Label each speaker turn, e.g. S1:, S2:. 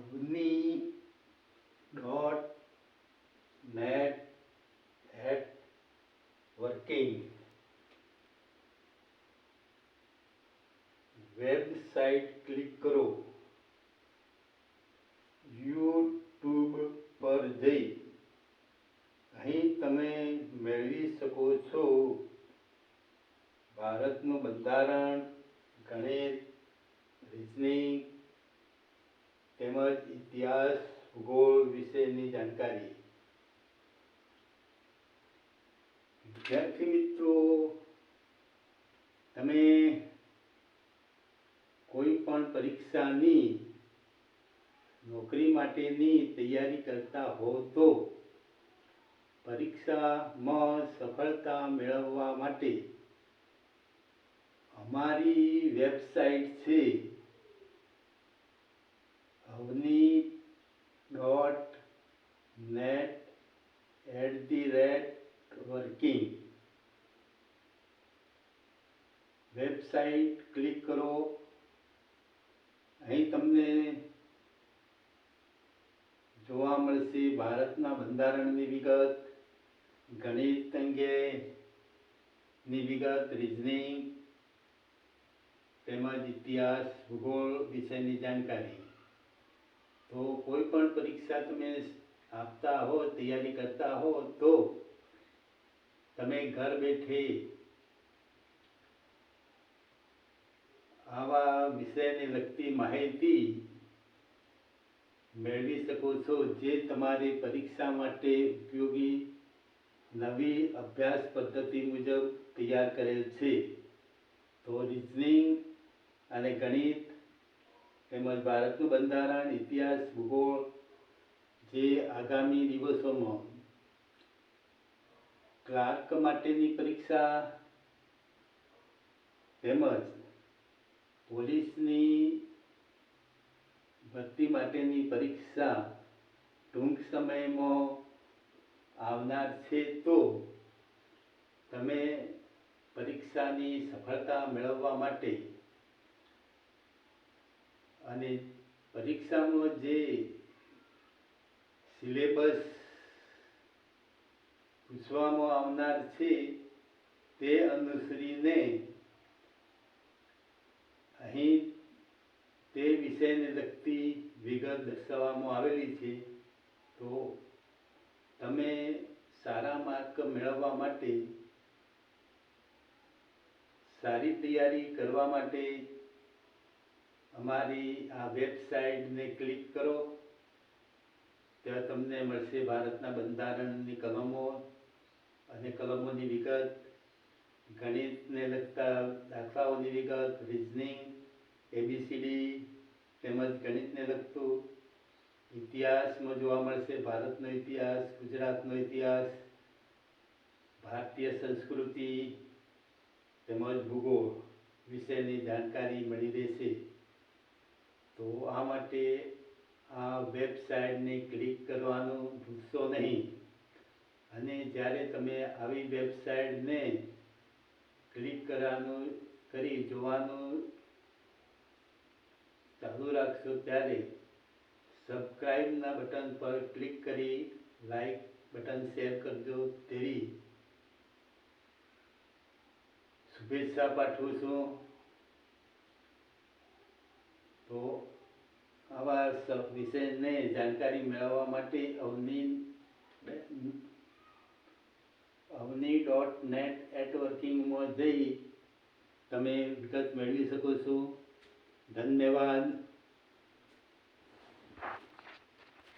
S1: Avni dot net at working website click કરો. YouTube પર જઈ. અહીં તમે મેળવી શકો છો ભારતનું બંધારણ, ગણિત રિઝનિંગ તેમજ ઇતિહાસ, ભૂગોળ વિશેની જાણકારી. વિદ્યાર્થી મિત્રો, તમે કોઈ પણ પરીક્ષાની નોકરી માટેની તૈયારી કરતા હો તો પરીક્ષામાં સફળતા મેળવવા માટે અમારી વેબસાઇટ છે Avni dot net at the rate working website click કરો. અહીં તમને જોવા મળશે ભારતના બંધારણની વિગત, ગણિત અંગેની વિગત રિઝનિંગ તેમજ ઇતિહાસ, ભૂગોળ વિશેની જાણકારી. તો કોઈ પણ પરીક્ષા તમે આપતા હો, તૈયારી કરતા હો, તો તમે ઘર બેઠે આવા વિષયને લગતી માહિતી મેળવી શકો છો, જે તમારી પરીક્ષા માટે ઉપયોગી નવી અભ્યાસ પદ્ધતિ મુજબ તૈયાર કરેલ છે. તો રિઝનિંગ અને ગણિત તેમજ ભારતનું બંધારણ, ઇતિહાસ, ભૂગોળ જે આગામી દિવસોમાં ક્લાર્ક માટેની પરીક્ષા તેમજ પોલીસની ભરતી માટેની પરીક્ષા ટૂંક સમયમાં આવનાર છે તો તમે પરીક્ષાની સફળતા મેળવવા માટે અને પરીક્ષામાં જે સિલેબસ પૂછવામાં આવનાર છે તે અનુસરીને અહીં તે વિષયને લગતી વિગત દર્શાવવામાં આવેલી છે. તો તમે સારા માર્ક મેળવવા માટે સારી તૈયારી કરવા માટે અમારી આ વેબસાઇટને ક્લિક કરો. ત્યાં તમને મળશે ભારતના બંધારણની કલમો અને કલમોની વિગત, ગણિતને લગતા દાખલાઓની વિગત રિઝનિંગ એબીસીડી તેમજ ગણિતને લગતું ઇતિહાસમાં જોવા મળશે, ભારતનો ઇતિહાસ, ગુજરાતનો ઇતિહાસ, ભારતીય સંસ્કૃતિ તેમજ ભૂગોળ વિશેની જાણકારી મળી રહેશે તો આ માટે આ વેબસાઇટને ક્લિક કરવાનું ભૂલશો નહીં. અને જ્યારે તમે આવી વેબસાઇટને ક્લિક કરવાનું, કરી જોવાનું ચાલુ રાખશો ત્યારે સબસ્ક્રાઈબના બટન પર ક્લિક કરી લાઈક બટન શેર કરજો. તેવી શુભેચ્છા પાઠવું છું. તો આવા વિષયને જાણકારી મેળવવા માટે Avni Avni dot net at વર્કિંગમાં જઈ તમે વિગત મેળવી શકો છો. ધન્યવાદ.